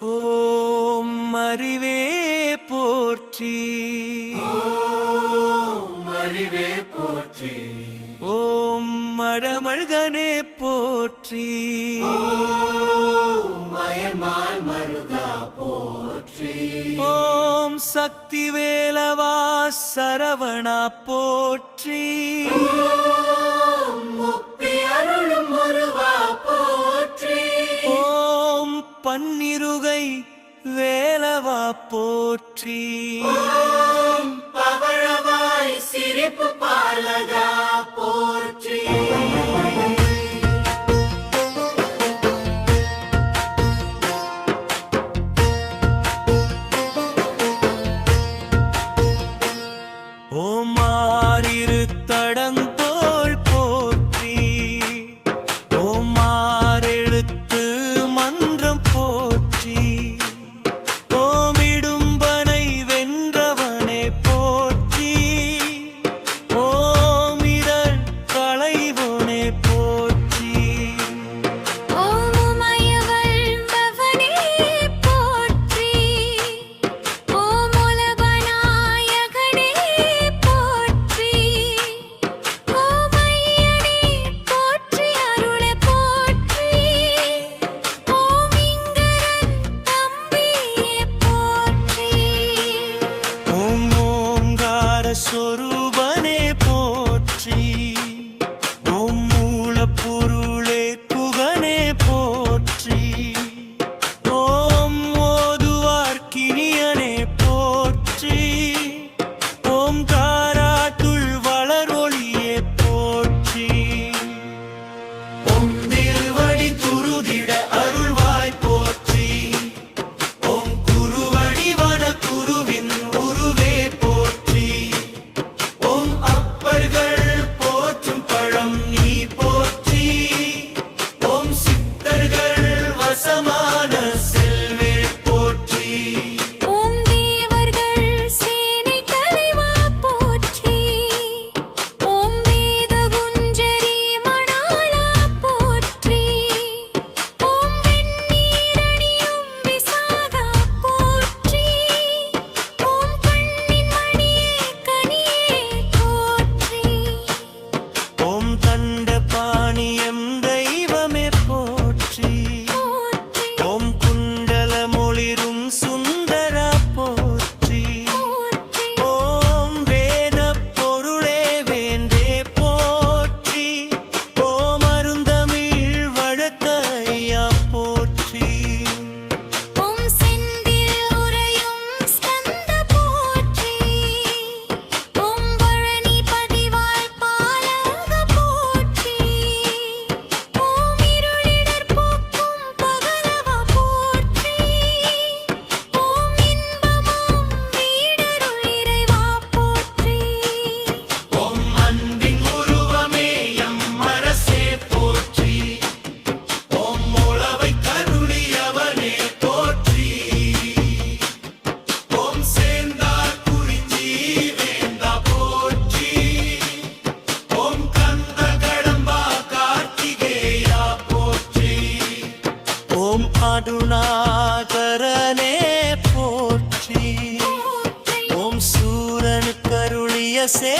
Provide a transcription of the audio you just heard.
ஓம் அறிவே போற்றி. அறிவே போற்றி ஓம் மடமழ்கனே போற்றி. மயமாய் போற்றி ஓம் சக்தி வேலவா சரவணா போற்றி. பன்னிருகை வேலவா போற்றி. பவழவாய் சிரிப்பு பாலகா போற்றி. கருணாகரனே போற்றி ஓம் சூரன் கருளிய சே